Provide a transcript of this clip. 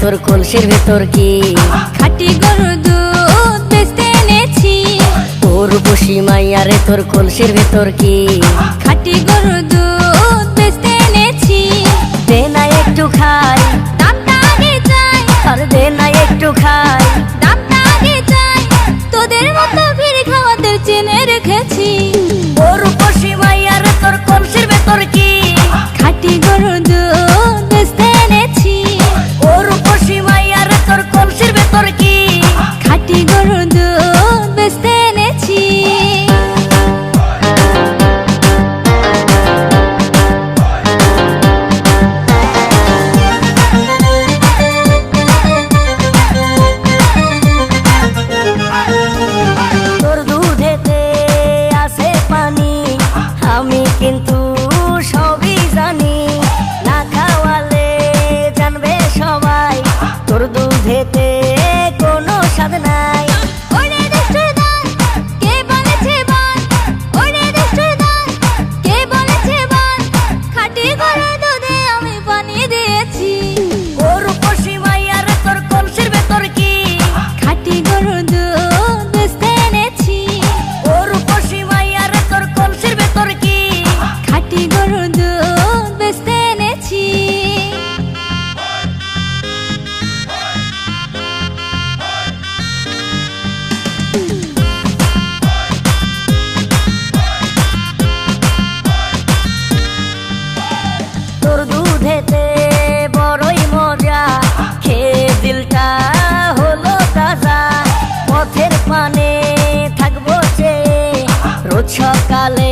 তোর কলসির ভেতর কি? খাটি গরু দুধ বেচতে এনেছি। তোর বসি মাইয়ারে তোর কলসির ভেতর কি? খাটি গরু দুধ বেচতে এনেছি। দে না একটু খাই। আমি কিন্তু 车开了。